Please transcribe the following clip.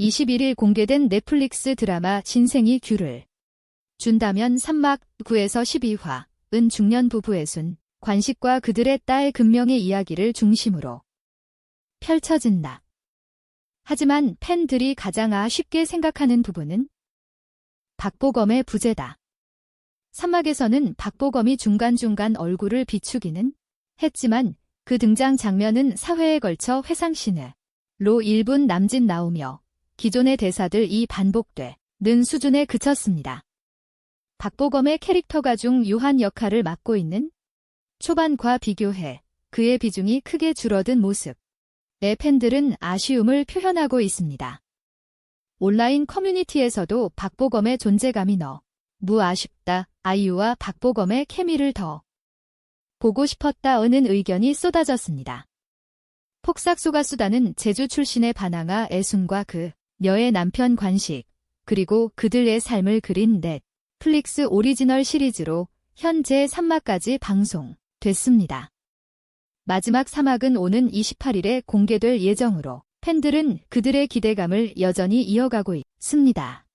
21일 공개된 넷플릭스 드라마 신생이 귤을 준다면 3막 9에서 12화 은 중년 부부의 순 관식과 그들의 딸 금명의 이야기를 중심으로 펼쳐진다. 하지만 팬들이 가장 아쉽게 생각하는 부분은 박보검의 부재다. 3막에서는 박보검이 중간중간 얼굴을 비추기는 했지만 그 등장 장면은 사회에 걸쳐 회상신으로 1분 남짓 나오며 기존의 대사들이 반복되는 수준에 그쳤습니다. 박보검의 캐릭터가 중 유한 역할을 맡고 있는 초반과 비교해 그의 비중이 크게 줄어든 모습. 내 팬들은 아쉬움을 표현하고 있습니다. 온라인 커뮤니티에서도 박보검의 존재감이 너무 아쉽다. 아이유와 박보검의 케미를 더 보고 싶었다는 의견이 쏟아졌습니다. 폭삭 소가 수다는 제주 출신의 반항아 애순과 그 여의 남편 관식, 그리고 그들의 삶을 그린 넷플릭스 오리지널 시리즈로 현재 3막까지 방송됐습니다. 마지막 3막은 오는 28일에 공개될 예정으로 팬들은 그들의 기대감을 여전히 이어가고 있습니다.